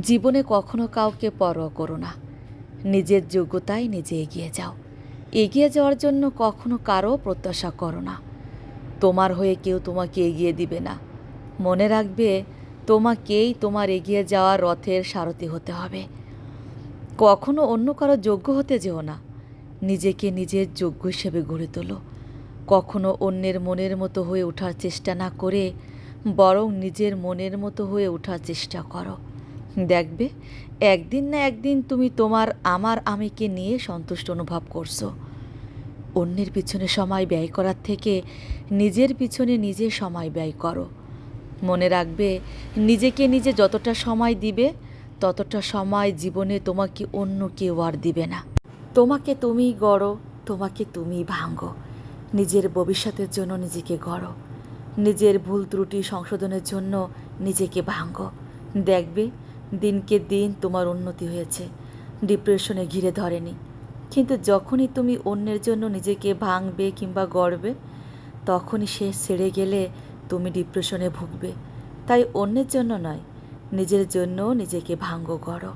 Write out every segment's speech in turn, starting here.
জীবনে কখনো কাউকে পরোয়া করো না। নিজের যোগ্যতায় নিজে এগিয়ে যাও। এগিয়ে যাওয়ার জন্য কখনো কারও প্রত্যাশা করো না। তোমার হয়ে কেউ তোমাকে এগিয়ে দিবে না। মনে রাখবে, তোমাকেই তোমার এগিয়ে যাওয়ার রথের সারথি হতে হবে। কখনো অন্য কারও যোগ্য হতে যেও না। নিজেকে নিজের যোগ্য হিসেবে গড়ে তোলো। কখনো অন্যের মনের মতো হয়ে ওঠার চেষ্টা না করে বরং নিজের মনের মতো হয়ে ওঠার চেষ্টা করো। দেখবে, একদিন না একদিন তুমি তোমার আমার আমিকে নিয়ে সন্তুষ্ট অনুভব করছ। অন্যের পিছনে সময় ব্যয় করার থেকে নিজের পিছনে নিজে সময় ব্যয় করো। মনে রাখবে, নিজেকে নিজে যতটা সময় দিবে, ততটা সময় জীবনে তোমাকে অন্য কেউ আর দিবে না। তোমাকে তুমিই গড়ো, তোমাকে তুমিই ভাঙো। নিজের ভবিষ্যতের জন্য নিজেকে গড়ো। নিজের ভুল ত্রুটি সংশোধনের জন্য নিজেকে ভাঙো। দেখবে দিনকে দিন তোমার উন্নতি হয়েছে। ডিপ্রেশনে ঘিরে ধরেনি। কিন্তু যখনই তুমি অন্যের জন্য নিজেকে ভাঙবে কিংবা গড়বে, তখনই সে ছেড়ে গেলে তুমি ডিপ্রেশনে ভুগবে। তাই অন্যের জন্য নয়, নিজের জন্য নিজেকে ভাঙ্গো গড়ো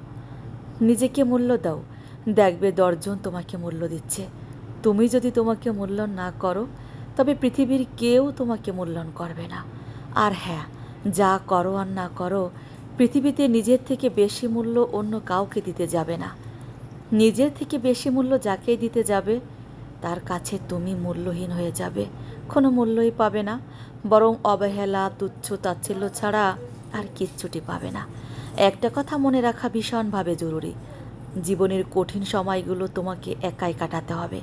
নিজেকে মূল্য দাও। দেখবে দশজন তোমাকে মূল্য দিচ্ছে। তুমি যদি তোমাকে মূল্যায়ন না করো, তবে পৃথিবীর কেউ তোমাকে মূল্যায়ন করবে না। আর হ্যাঁ যা করো আর না করো পৃথিবীতে নিজের থেকে বেশি মূল্য অন্য কাউকে দিতে যাবে না। নিজের থেকে বেশি মূল্য যাকেই দিতে যাবে, তার কাছে তুমি মূল্যহীন হয়ে যাবে। কোনো মূল্যই পাবে না, বরং অবহেলা, তুচ্ছ তাচ্ছিল্য ছাড়া আর কিচ্ছুটি পাবে না। একটা কথা মনে রাখা ভীষণভাবে জরুরি। জীবনের কঠিন সময়গুলো তোমাকে একাই কাটাতে হবে।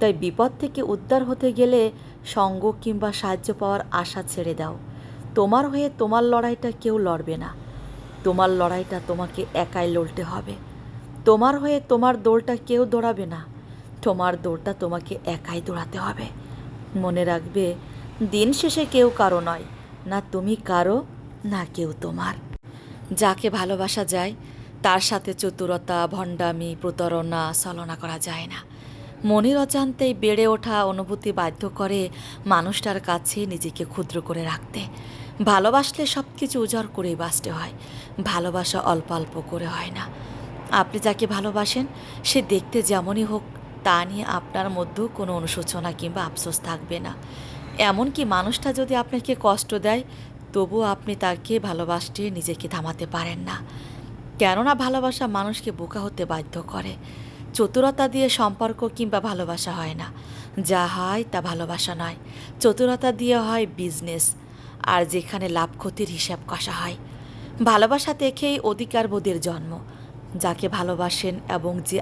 তাই বিপদ থেকে উদ্ধার হতে গেলে সঙ্গ কিংবা সাহায্য পাওয়ার আশা ছেড়ে দাও। তোমার হয়ে তোমার লড়াইটা কেউ লড়বে না। তোমার লড়াইটা তোমাকে একাই লড়তে হবে। তোমার হয়ে তোমার দৌড়টা কেউ দৌড়াবে না। তোমার দৌড়টা তোমাকে একাই দৌড়াতে হবে। মনে রাখবে, দিন শেষে কেউ কারও নয়, না তুমি কারও, না কেউ তোমার। যাকে ভালোবাসা যায়, তার সাথে চতুরতা, ভণ্ডামি, প্রতারণা, ছলনা করা যায় না। মনের অজান্তেই বেড়ে ওঠা অনুভূতি বাধ্য করে মানুষটার কাছে নিজেকে ক্ষুদ্র করে রাখতে। ভালোবাসলে সব কিছু উজাড় করেই বাঁচতে হয়। ভালোবাসা অল্প অল্প করে হয় না। আপনি যাকে ভালোবাসেন, সে দেখতে যেমনই হোক, তা নিয়ে আপনার মধ্যেও কোনো অনুশোচনা কিংবা আফসোস থাকবে না। এমনকি মানুষটা যদি আপনাকে কষ্ট দেয়, তবুও আপনি তাকে ভালোবাসতে নিজেকে থামাতে পারেন না। কেননা ভালোবাসা মানুষকে বোকা হতে বাধ্য করে। চতুরতা দিয়ে সম্পর্ক কিংবা ভালোবাসা হয় না। যা হয় তা ভালোবাসা নয়। চতুরতা দিয়ে হয় বিজনেস আর যেখানে লাভ ক্ষতির হিসাব কষা হয়। ভালোবাসা দেখেই অধিকারবোধের জন্ম, যাকে ভালোবাসেন এবং যে